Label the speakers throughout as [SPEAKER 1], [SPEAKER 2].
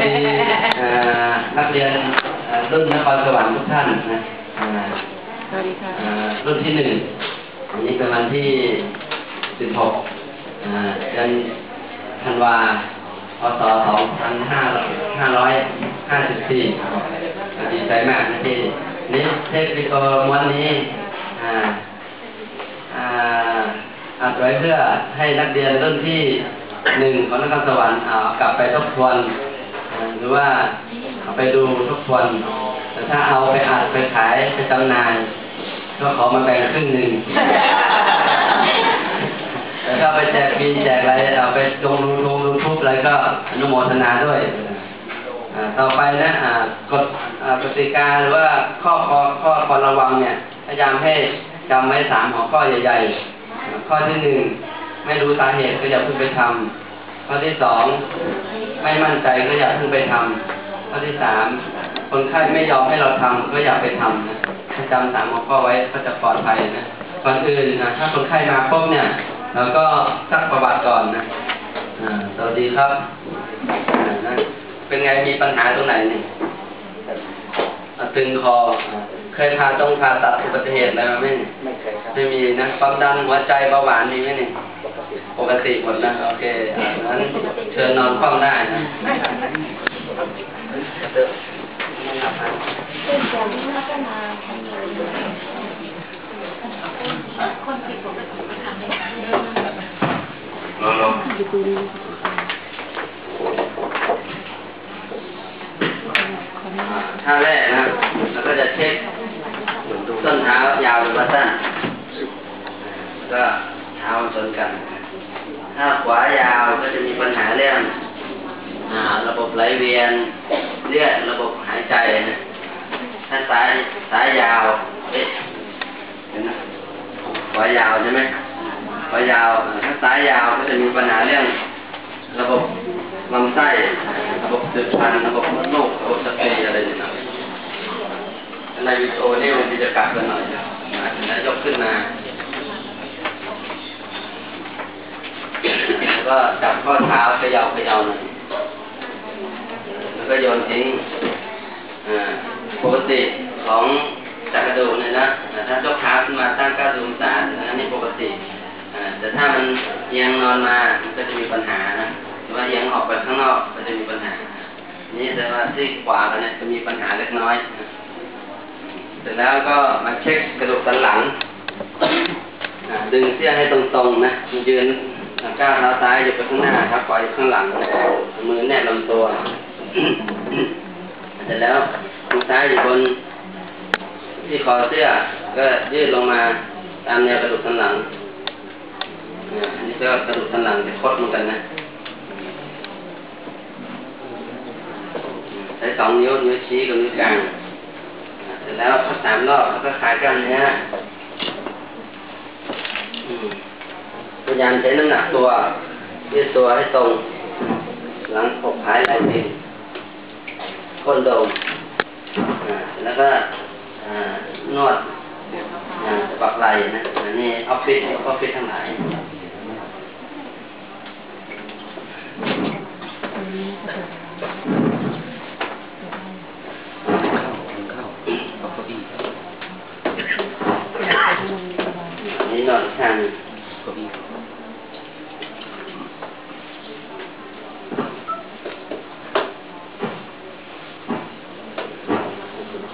[SPEAKER 1] ดีนักเรียนรุ่นนครสวรรค์ทุกท่านนะ
[SPEAKER 2] สวัสดีค่ะ
[SPEAKER 1] รุ่นที่หนึ่งวันนี้เป็นวันที่สิบหกเดือนธันวาพศสองพันห้าห้าร้อยห้าสิบสี่ดีใจมากนะที่นี่เทคนิคม้วนนี้อ่าอ่าอัดไว้เพื่อให้นักเรียนรุ่นที่หนึ่งของนครสวรรค์กลับไปทบทวน หรือว่าเอาไปดูทบทวนแต่ถ้าเอาไปอัดไปขายไปจำหน่าย ก็ขอมาแบ่งครึ่งหนึ่งแต่ถ้าไปแจกปีแจกอะไรเอาไปลงลงยูทูบอะไรก็อนุโมทนาด้วยอ่าต่อไปนะอ่ากฎอ่ากติกาหรือว่าข้อข้อข้อควรระวังเนี่ย พยายามให้จำไว้สามหัวข้อใหญ่ๆอ่าข้อที่หนึ่งไม่รู้สาเหตุก็อย่าเพิ่งไปทำ ข้อที่สองไม่มั่นใจก็อย่าเพิ่งไปทำข้อที่สามคนไข้ไม่ยอมให้เราทำก็อย่าไปทำนะถ้าจำสามหัวข้อไว้ก็จะปลอดภัยนะก่อนอื่นนะถ้าคนไข้มาปุ๊บเนี่ยเราก็ซักประวัติก่อนนะอ่าสวัสดีครับอ่านะเป็นไงมีปัญหาตรงไหนนี่อะตึงคออ่าเคยพาต้องพาตัดอุบัติเหตุอะไรมาไหมนี่
[SPEAKER 3] ไม่เคยครับ
[SPEAKER 1] ไม่มีนะความดันหัวใจเบาหวานมีไหมนี่
[SPEAKER 3] ปกติ
[SPEAKER 1] หมดนะโอเคอ่างั้นเชิญนอนคว่ำได้นะเดินนั่งหลับนะ
[SPEAKER 4] แล้วก็มาทำงานคนผิดปกติก็ทำได้ไหม
[SPEAKER 1] ล
[SPEAKER 2] องนี้
[SPEAKER 1] อ่าท่าแรกนะแล้วก็จะเช็คส้นเท้ายาวหรือว่าสั้นแล้วก็เท้าชนกัน ถ้าขวายาวก็จะมีปัญหาเรื่องอระบบไหลเวียนเลือดระบบหายใจนะถ้าซ้ายซ้ายยาวเอ๊ะเห็นไหมขวายาวใช่ไหมขวายาวอ่าถ้าซ้ายยาวก็จะมีปัญหาเรื่อง ระบบลำไส้ระบบสืบพันธุ์ระบบมดลูกระบบสเปรย์อะไรนี่นะในวิดีโอนี่มันจะกลับกันหน่อยนะยกขึ้นมา แล้วก็จับข้อเท้าเขย่าเขย่าหน่อยแล้วก็โยนทิ้งอ่าปกติของจักรดูเนี่ยนะถ้ายกเท้าขึ้นมาตั้งก้าสิบองศาอันนี้ปกติอ่าแต่ถ้ามันเอียงนอนมา มันก็จะมีปัญหานะหรือว่าเอียงออกไปข้างนอกก็จะมีปัญหา นี่แต่ว่าที่ขวาเนี่ยจะมีปัญหาเล็กน้อยเสร็จแล้วก็มาเช็คกระดูกสันหลังอ่าดึงเสื้อให้ตรงๆนะยืน ก้าวเท้าซ้ายอยู่ไปข้างหน้าเท้าขวาอยู่ข้างหลังนะมือแนบลำตัวเสร็จแล้วมือซ้ายอยู่บน ที่คอเสื้อ ก็ยืดลงมาตามแนวกระดูกสันหลังอันนี้ก็กระดูกสันหลังจะคดเหมือนกันนะใช้สองนิ้วนิ้วชี้กับนิ้วกลางเสร็จแล้วพักสามรอบแล้วก็คลายกล้ามเนื้อม พยายามใช้น้ำหนักตัวยืดตัวให้ตรง หลังอกหายไหล่เองก้นโดมอ่าแล้วก็อ่านวดอ่าปักไหล่นะอันนี้ออฟฟิศออฟฟิศทั้งหลาย
[SPEAKER 3] เข้าเอาเก้าอี้
[SPEAKER 1] อันนี้นอนข้างหนึ่ง
[SPEAKER 3] เก้าอี้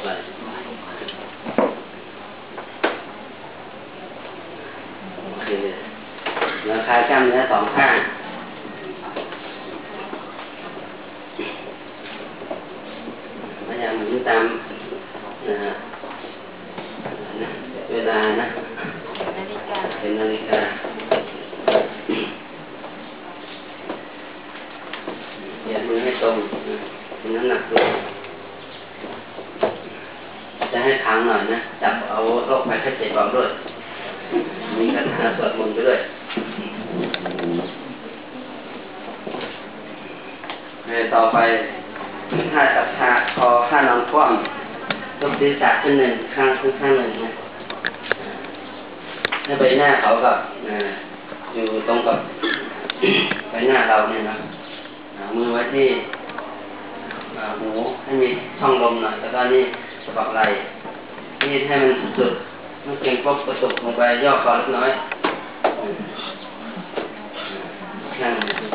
[SPEAKER 1] ไหล่โอเคแล้วคลายกล้ามเนื้ อสองข้างพยายามหมุนตามนะเวลานะ
[SPEAKER 4] นาฬิกา
[SPEAKER 1] เป็นนาฬิกาเหยียดมือให้ตรงนะเป็นน้ำหนักตัวจะให้ค้างหน่อยนะ จับเอาโรคภัยไข้เจ็บออกด้วยมีคาถาสวดมนต์ไปด้วย เออต่อไปถ้าจับชาคอข้านอนคว่ำยกศีรษะขึ้นหนึ่งข้างขึ้นข้างหนึ่งนะให้ใบหน้าเขากับอยู่ตรงกับใบหน้าเราเนี่ยนะมือไว้ที่หูให้มีช่องลมหน่อยแล้วก็นี่สะบักไหล่นี่ให้มันสุดๆมันเก่งปุ๊บกระตุกลงไปย่อคอเล็กน้อยนั่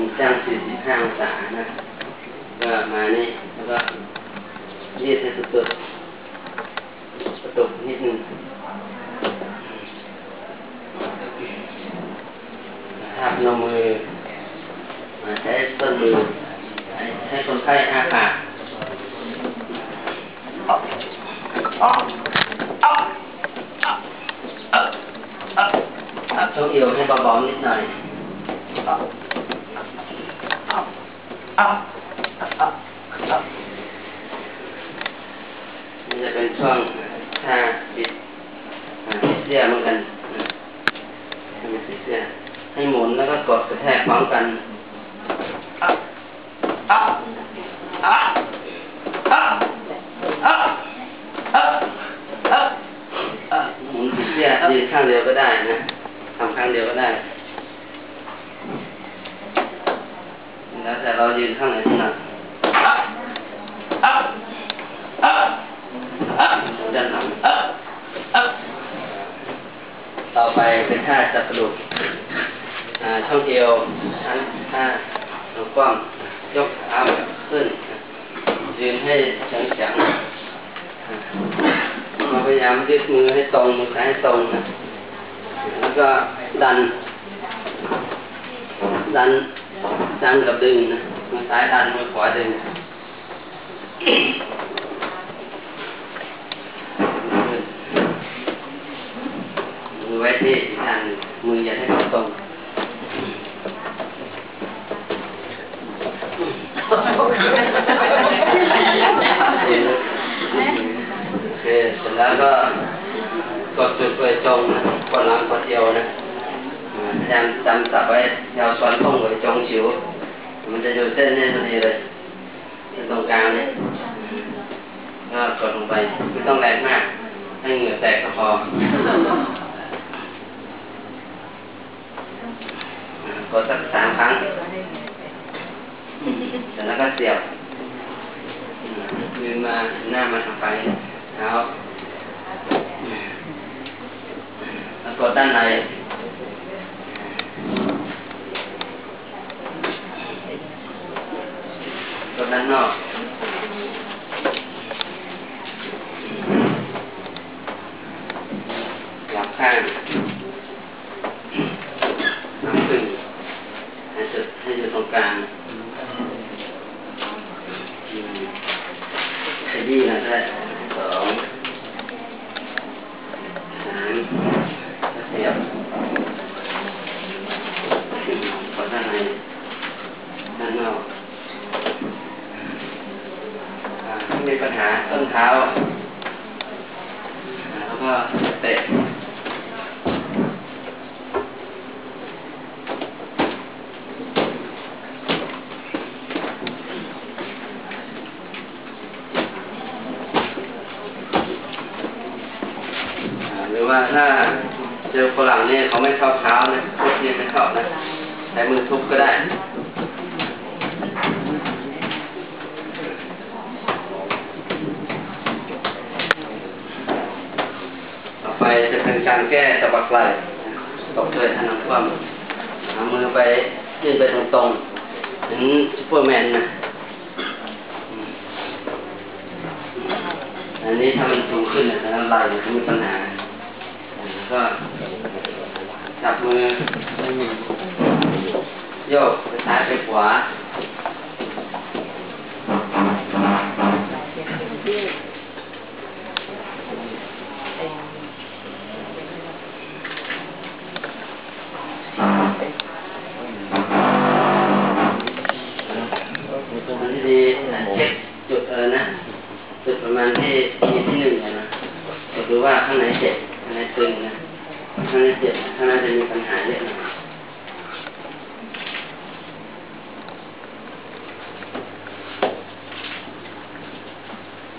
[SPEAKER 1] งมีจ้าง45องศานะ ก็มานี่แล้วก็ยืดให้สุดๆกระตุกนิดนึงทาบนมือมาใช้ต้นมือ ให้คนไข้อาปากช่วงเอวให้เบาๆนิดหน่อย มันจะเป็นช่วงท่าบิดอ่าบิดเสี้ยเหมือนกันให้มันบิดเสี้ยให้หมุนแล้วก็กดกระแทกพร้อมกันหมุนบิดเสี้ยยืนข้างเดียวก็ได้นะทำข้างเดียวก็ได้ แล้วแต่เรายืนข้างไหนถนัดด้านหลังต่อไปเป็นท่าจับกระดูกอ่าช่องเอวชั้นท่าลงกว้าง ยกเท้าขึ้นยืนให้แข็งๆมาพยายามยืดมือให้ตรงมือซ้ายให้ตรงนะแล้วก็ดัน ดันดันกับดึงนะมือซ้ายดันมือขวาดึง มือไว้ที่ทางมืออย่าให้ตรง โอเคเสร็จแล้วก็กดจุดตัวตรงนะกดหลังกดเอวนะอ่าพยายามจำสับไว้แถวส่วนตรงไว้จงฉิว มันจะอยู่เส้นนี้พอดีเลยเส้นตรงกลางเนี่ยก็กดลงไปไม่ต้องแรงมาก ให้เหงื่อแตกก็พอกดสักสามครั้ง เสร็จแล้วก็เสียบยืนมาหน้ามาทางไปเท้าแล้วกดด้านในกดด้านนอกหลับข้างน้ำขึ้นให้จุดให้อยู่ตรงกลาง ขยี้หนะได้สองสามแล้วเสียบอืมกดด้านในด้านนอกอ่าถ้ามีปัญหาต้นเท้าอ่าแล้วก็เตะ อ่าหรือ ว่าถ้าเจอฝรั่งเนี่ยเขาไม่ชอบเท้านะพวกนี้ไม่ชอบนะใช้มือทุบก็ได้ไปจะเป็นการแก้ตะบักไหล่ตกเลยทันน้ำท่วมเอามือไปยื่นไปตรงๆถึงซูเปอร์แมนนะ อันนี้ถ้ามันสูงขึ้นนี่ยแล้วไหล่มันจะมีปัญหา ก็จับมือโยกไปซ้ายไปขวาที่ดีเช็คจุดเออนะจุดประมาณที่ที่หนึ่งอะนะจะดูว่าข้างไหนเจ็บข้างไหนตึงนะ ข้างไหนเจ็บข้างไหนจะมีปัญหาเยอะหน่อย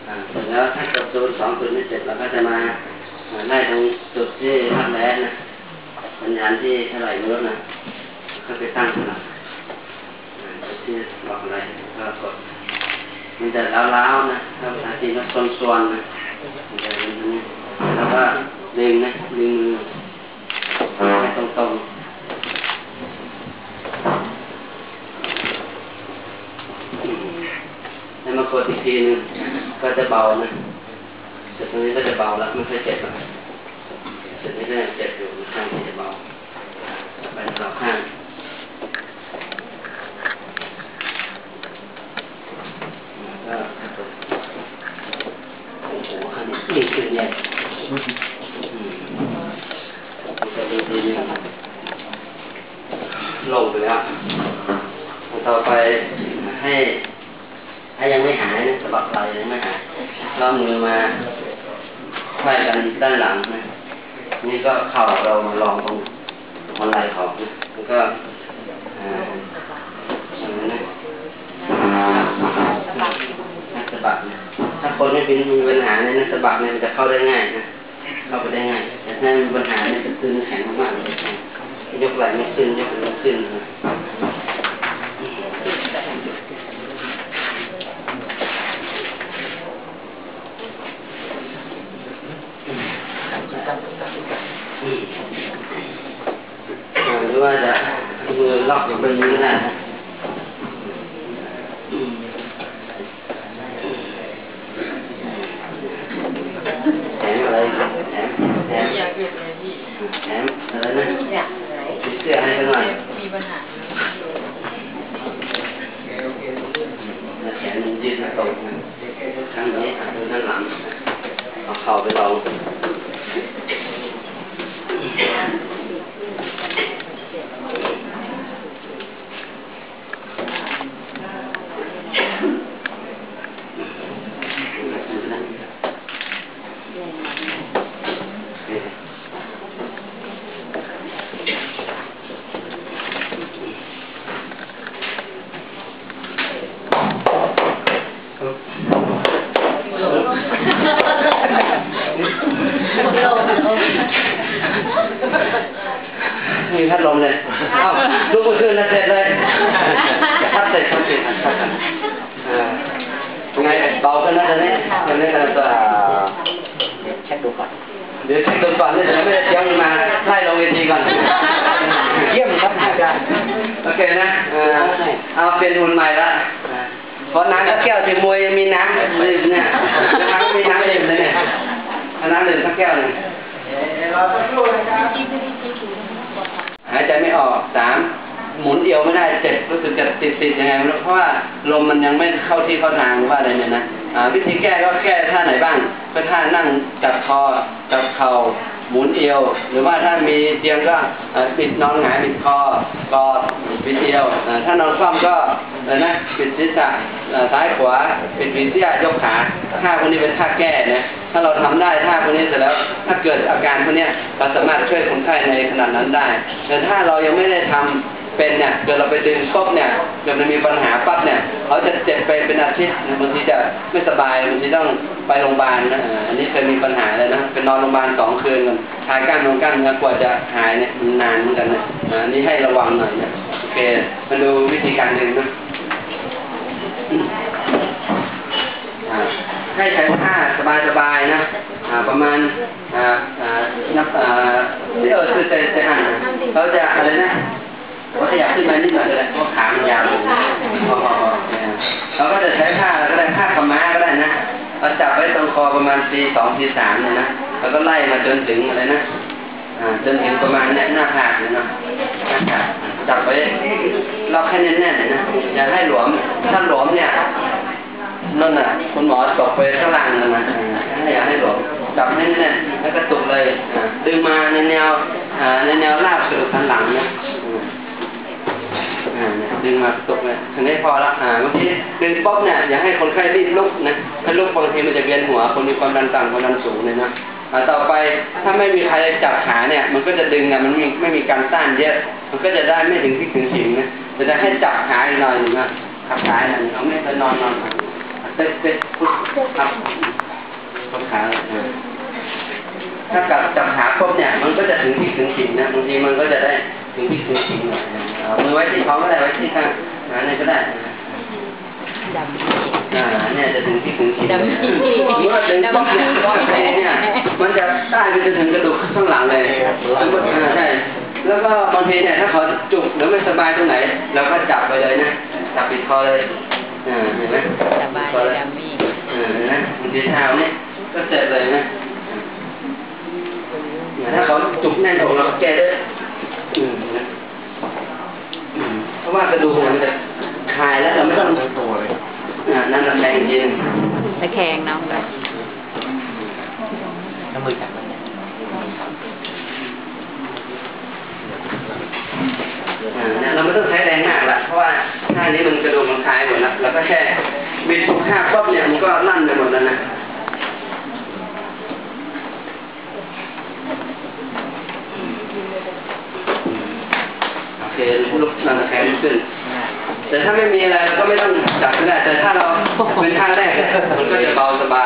[SPEAKER 1] อ่าเสร็จแล้วถ้าเกิดศูนย์สองศูนย์ไม่เสร็จเราก็จะมามาไล่ตรงจุดที่รักแร้นะสัญญาณที่เท่าไหร่ไม่รู้นะก็ไปตั้งขนาดที่บอกอะไรก็กดมันจะล้าวๆนะถ้าภาษาจีนก็ส่วนๆนะมันจะเป็นอย่างนี้แล้วก็ดึงนะดึงมือ ให้ตรงๆแล้วมากดอีกทีหนึงก็จะเบานะเสร็จตรงนี้ก็จะเบาแล้วไม่ค่อยเจ็บแล้วเสร็จนี้ก็ยังเจ็บอยู่ข้างที่จะเบาไปสอข้างก็โอ้โหอันนี้ดีขึ้นใหญ่อืมมันจะดีดีดี ลงไปแล้ว ต่อไปให้ ถ้ายังไม่หายนะสะบักไหลยังไม่หายก็เอมือมาไขว้กันด้านหลังนะ นี่ก็เข่าเรามาลองตรงหัวไหล่ขานะแล้วก็อ่าอย่างนั้นนะนักสะบักนี่ยถ้าคนไม่เป็นมีปัญหาในนักสะบักเนี่ยมันจะเข้าได้ง่ายนะ เข้าไปได้ง่าย แต่ถ้ามีปัญหาเนี่ยจะตึงแข็งมากๆเลยยกไหล่ไม่ขึ้นยกไหล่ไม่ขึ้นนะอืมอ่าหรือว่าจะเอามือล็อกอยู่บนนี้ก็ได้นะอืม แถมอะไรแถมแถม
[SPEAKER 2] อยากหยุดเลยพี่
[SPEAKER 1] แถมอะไรนะ
[SPEAKER 4] อยากหาย
[SPEAKER 1] มีเสื้อให้กันหน่อย
[SPEAKER 2] มีปัญหา
[SPEAKER 1] แล้วแขนมันยืดมาตรงนะข้างนี้ดูด้านหลังเอาเข่าไปลองมีพัดลมเลยเอ้าลุกเมื่อคืนแล้วเสร็จเลยทับเสร็จทับเสร็จทับเสร็จอ่า ไงเบาขึ้นนะตอนนี้ตอนนี้เราจะ
[SPEAKER 3] เช็คดูก่อน
[SPEAKER 1] เดี๋ยวเช็คดูก่อนนี่เดี๋ยวไม่ได้เตรียมมาไล่ลงเวทีก่อน
[SPEAKER 3] เยี่ยมครับอาจารย์
[SPEAKER 1] โอเคนะเออเอาเปลี่ยนหุ่นใหม่ละเพราะน้ำสักแก้วสิมวยยังมีน้ำดื่มเนี่ยน้ำมีน้ำดื่มเลยเนี่ยเอาน้ำดื่มสักแก้วหนึ่งหายใจไม่ออกสาม หมุนเดียวไม่ได้เจ็บรู้สึกจะติดติดยังไงเพราะว่าลมมันยังไม่เข้าที่เข้าทางว่าอะไรเนี่ยนะวิธีแก้ก็แก้ท่าไหนบ้างก็ท่านั่งจับคอจับเข่าหมุนเอวหรือว่าถ้ามีเตียงก็ปิดนอนหงายปิดคอกอดปิดเอวถ้านอนคว่ำก็นะปิดศีรษะเอ่อซ้ายขวาปิดผีเสื้อยกขาท่าพวกนี้เป็นท่าแก้นะถ้าเราทำได้ท่าพวกนี้เสร็จแล้ว ถ้าเกิดอาการพวกนี้เราสามารถช่วยคนไข้ในขนาดนั้นได้ แต่ถ้าเรายังไม่ได้ทำ เป็นเนี่ยเกิดเราไปดึงปุ๊บเนี่ยเกิดมันมีปัญหาปั๊บเนี่ยเขาจะเจ็บไปเป็นอาทิตย์บางทีจะไม่สบายบางทีต้องไปโรงพยาบาลนะอันนี้เคยมีปัญหาเลยนะเป็นนอนโรงพยาบาลสองคืนกันทายกล้านื้อกล้ามเนื้อกว่าจะหายเนี่ยมันนานเหมือนกันนะอ่าอันนี้ให้ระวังหน่อยนะโอเคมาดูวิธีการดึงนะให้ใช้ผ้าสบายๆนะประมาณอ่าอ่านับอ่าเดี๋ยวคือจะจะอ่านเขาจะอะไรนะ ว่าขยับขึ้นมานิดหน่อยก็ได้เพราะขามันยาวพอพอพอเนี่ยเราก็จะใช้ผ้าเราก็ได้ผ้าขม้าก็ได้นะเราจับไว้ตรงคอประมาณทีสองทีสามเนี่ยนะแล้วก็ไล่มาจนถึงอะไรนะจนถึงประมาณเนี่ยหน้าผากเนี่ยนะจับไว้ล็อกให้แน่นๆเลยนะอย่าให้หลวมถ้าหลวมเนี่ยนั่นน่ะคุณหมอตกไปข้างล่างเลยนะอย่าให้หลวมจับแน่นๆแล้วก็ตุกเลยดึงมาในแนวในแนวราบกระดูกสันหลังเนี่ย ดึงมาตกเลยอันนี้พอละอ่าบางทีดึงป๊บเนี่ยอย่าให้คนไข้รีบลุกนะถ้าลุกบางทีมันจะเวียนหัว คนมีความดันต่ำความดันสูงเลยนะอ่าต่อไปถ้าไม่มีใครจับขาเนี่ย มันก็จะดึงอะมันไม่ไม่มีการต้านเยอะ มันก็จะได้ไม่ถึงที่ถึงขิงนะแต่จะให้จับขาอีกหน่อยนึงนะขับขาหน่อยนะเอาไม่ไปนอนนอนเต๊ะเต๊ะพุทครับขับขาเลยถ้าจับจับขาปุ๊บเนี่ย มันก็จะถึงที่ถึงขิงนะบางทีมันก็จะได้ ถึงที่ถึงขิงหน่อยนะเอามือไว้ที่ท้องก็ได้ไว้ที่ข้างหาเนี่ยก็ได้นะ
[SPEAKER 2] ดำ
[SPEAKER 1] อ่าเนี่ยจะถึงที่ถึงขีด
[SPEAKER 2] ดำ
[SPEAKER 1] เมื่อถึงป๊อกเนี่ยป๊อกไปเนี่ยมันจะได้ไปจนถึงกระดูกข้างหลังเลยใช่แล้วก็บางทีเนี่ยถ้าเขาจุกหรือไม่สบายตรงไหนเราก็จับไปเลยนะจับปิดคอเลยอ่าเห็นไหม
[SPEAKER 2] สบาย
[SPEAKER 1] ดคอ
[SPEAKER 2] เลย
[SPEAKER 1] เลย
[SPEAKER 2] ดำมี่
[SPEAKER 1] อ่าเห็นไหมบางทีเท้าเนี่ยก็เสร็จเลยนะถ้าเขาจุกแน่นอกเราก็แก้ได้ อืมนะอืมเพราะว่ากระดูกมันจะคลายแล้วเราไม่ต้อง
[SPEAKER 3] ตัวเลย
[SPEAKER 1] อ่านั่นแหละแรงจริง
[SPEAKER 2] ตะแคงน้องเลย
[SPEAKER 3] น้ำมือจับมัน
[SPEAKER 1] อ่าเนี่ยเราไม่ต้องใช้แรงมากละเพราะว่าท่านี้มันกระดูกมันคลายหมดแล้วเราก็แค่บิดทุกท่าปุ๊บเนี่ยมันก็ลั่นไปหมดแล้วนะ นั่นแข็งขึ้น แต่ถ้าไม่มีอะไรก็ไม่ต้องจับก็ได้ แต่ถ้าเราเป็นท่าแรก มันก็จะเบาสบาย